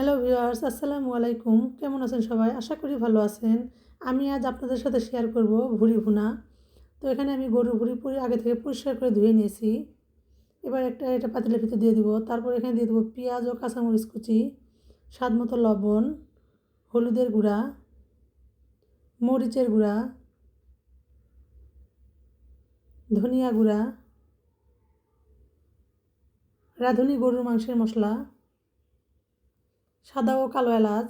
Hello viewers আসসালামু আলাইকুম। কেমন আছেন সবাই? আশা করি ভালো আছেন। আমি আজ আপনাদের সাথে শেয়ার করব ভুড়ি ভুনা। তো এখানে আমি গরুর ভুড়ি পুরি আগে থেকে পরিষ্কার করে ধুয়ে নিয়েছি। এবার একটা এটা পাতিলের ভিতরে দিয়ে দিব। তারপর এখানে দিয়ে দেবো পেঁয়াজ ও কাঁচামরিচ কুচি, স্বাদ মতো লবণ, হলুদের গুঁড়া, মরিচের গুঁড়া, ধনিয়া গুঁড়া, রাঁধুনি গরুর মাংসের মশলা সাদা ও কালো এলাচ,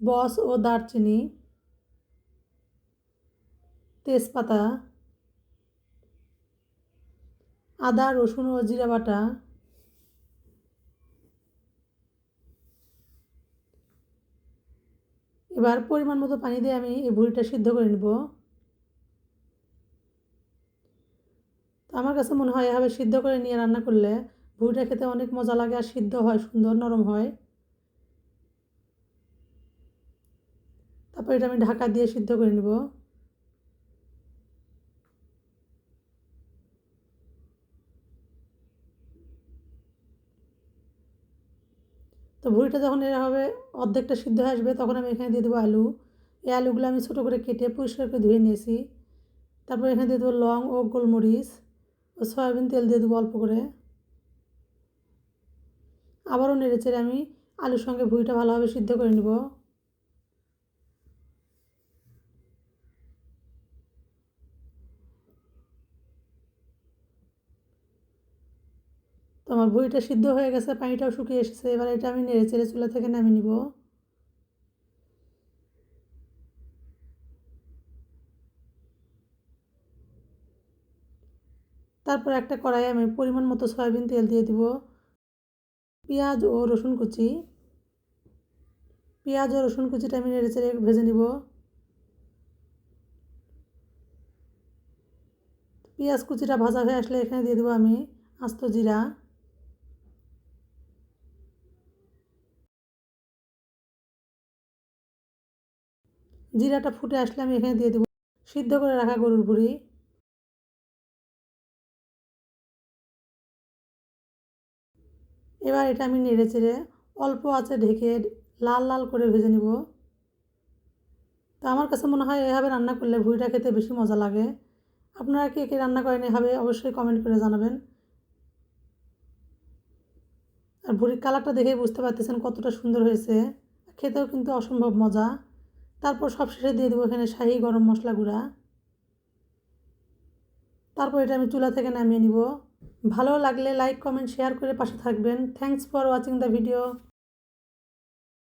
বস ও দারচিনি, তেজপাতা, আদা, রসুন ও জিরা বাটা, এবার পরিমাণ মতো পানি দিয়ে আমি এই ভুড়িটা সিদ্ধ করে নেব। তো আমার কাছে মনে হয় এভাবে সিদ্ধ করে নিয়ে রান্না করলে ভুড়িটা খেতে অনেক মজা লাগে আর সিদ্ধ হয়, সুন্দর নরম হয়। তারপর এটা আমি ঢাকা দিয়ে সিদ্ধ করে নেব। তো ভুড়িটা যখন এভাবে অর্ধেকটা সিদ্ধ হয়ে আসবে, তখন আমি এখানে দিয়ে দেবো আলু। এই আলুগুলো আমি ছোটো করে কেটে পরিষ্কার করে ধুয়ে নিয়েছি। তারপর এখানে দিয়ে দেবো লং ও গোলমরিচ ও সয়াবিন তেল দিয়ে দেবো অল্প করে। আবারও নেড়ে চেড়ে আমি আলুর সঙ্গে ভুঁড়িটা ভালোভাবে সিদ্ধ করে নেব। তো আমার ভুঁড়িটা সিদ্ধ হয়ে গেছে, পানিটাও শুকিয়ে এসেছে। এবার এটা আমি নেড়ে চেড়ে চুলা থেকে নামিয়ে নিব। তারপর একটা কড়াইয়ে আমি পরিমাণ মতো সয়াবিন তেল দিয়ে দিব। পেঁয়াজ ও রসুন কুচি। পেঁয়াজ ও রসুন কুচিটা আমি নেড়ে চেড়ে ভেজে নিব। পেঁয়াজ কুচিটা ভাজা হয়ে আসলে এখানে দিয়ে দেবো আমি আস্ত জিরা। জিরাটা ফুটে আসলে আমি এখানে দিয়ে দেবো সিদ্ধ করে রাখা গরুর ভুড়ি এবার এটা আমি নেড়ে চেড়ে অল্প আছে ঢেকে লাল লাল করে ভেজে নিব। তো আমার কাছে মনে হয় এভাবে রান্না করলে ভুঁড়িটা খেতে বেশি মজা লাগে। আপনারা কে কে রান্না করেন এভাবে অবশ্যই কমেন্ট করে জানাবেন। আর ভুঁড়ির কালারটা দেখে বুঝতে পারতেছেন কতটা সুন্দর হয়েছে। খেতেও কিন্তু অসম্ভব মজা। তারপর সব শেষে দিয়ে দেবো এখানে শাহি গরম মশলা গুঁড়া। তারপর এটা আমি চুলা থেকে নামিয়ে নিব। ভালো লাগলে লাইক কমেন্ট শেয়ার করে পাশে থাকবেন। Thanks for watching the video